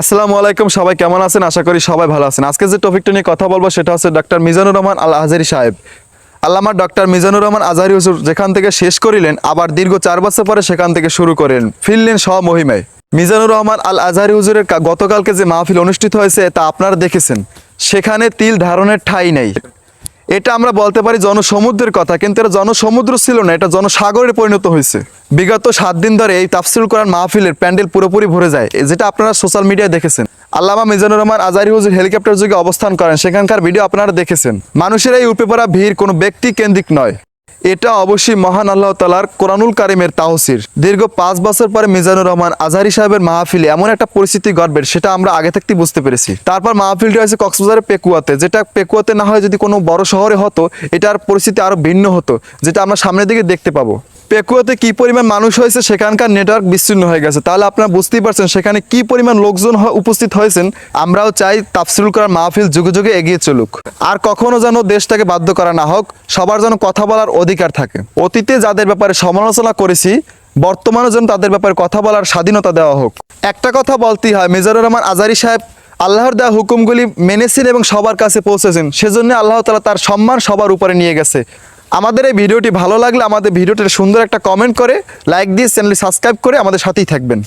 আসসালামু আলাইকুম, সবাই কেমন আছেন? আশা করি সবাই ভালো আছেন। আজকে যে টপিকটা নিয়ে কথা বলব সেটা হচ্ছে ডক্টর মিজানুর রহমান আল আজহারি সাহেব। আল্লামা ডক্টর মিজানুর রহমান আজহারি হুজুর যেখান থেকে শেষ করিলেন, আবার দীর্ঘ চার বছর পরে সেখান থেকে শুরু করেন ফিরলেন স্বমহিমায়। মিজানুর রহমান আল আজহারি হুজুরের গতকালকে যে মাহফিল অনুষ্ঠিত হয়েছে, তা আপনারা দেখেছেন। সেখানে তিল ধারণের ঠাঁই নেই। এটা আমরা বলতে পারি জনসমুদ্রের কথা, কিন্তু এটা জনসমুদ্র ছিল না, এটা জনসাগরে পরিণত হয়েছে। বিগত সাত দিন ধরে এই তাফসিল কোরআন মাহফিলের প্যান্ডেল পুরোপুরি ভরে যায় যেটা আপনারা সোশ্যাল মিডিয়ায় দেখেছেন। আল্লামা মিজানুর রহমান আজারি হুজুর হেলিকপ্টার যুগে অবস্থান করেন, সেখানকার ভিডিও আপনারা দেখেছেন। মানুষের এই উপে পড়া ভিড় কোনো ব্যক্তি কেন্দ্রিক নয়। এটা অবশ্যই মহান আল্লাহ তালার কোরআনুল কারিমের তাহসির দীর্ঘ পাঁচ বছর পরে মিজানুর রহমান আজহারি সাহেবের মাহফিলে এমন একটা পরিস্থিতি ঘটবে, সেটা আমরা আগে থাকতেই বুঝতে পেরেছি। তারপর মাহফিলটি হয়েছে কক্সবাজারের পেকুয়াতে, যেটা পেকুয়াতে না হয় যদি কোনো বড় শহরে হতো, এটার পরিস্থিতি আরও ভিন্ন হতো, যেটা আমরা সামনের দিকে দেখতে পাবো। পেকুয়াতে কি পরিমাণ মানুষ হয়েছে, সেখানকার নেটওয়ার্ক বিচ্ছিন্ন হয়ে গেছে। তাহলে আপনারা বুঝতেই পারছেন সেখানে কি পরিমাণ লোকজন উপস্থিত হয়েছেন। আমরাও চাই তাফসিল করার মাহফিল যুগে যুগে এগিয়ে চলুক। আর কখনো যেন দেশটাকে বাধ্য করা না হোক, সবার যেন কথা বলার অধিকার থাকে। অতীতে যাদের ব্যাপারে সমালোচনা করেছি বর্তমানে যেন তাদের ব্যাপারে কথা বলার স্বাধীনতা দেওয়া হোক। একটা কথা বলতেই হয়, মেজর রহমান আজারি সাহেব আল্লাহর দেওয়া হুকুমগুলি মেনেছেন এবং সবার কাছে পৌঁছেছেন। সেজন্য আল্লাহ তালা তার সম্মান সবার উপরে নিয়ে গেছে। আমাদের এই ভিডিওটি ভালো লাগলে আমাদের ভিডিওটির সুন্দর একটা কমেন্ট করে লাইক দিয়ে চ্যানেলটি সাবস্ক্রাইব করে আমাদের সাথেই থাকবেন।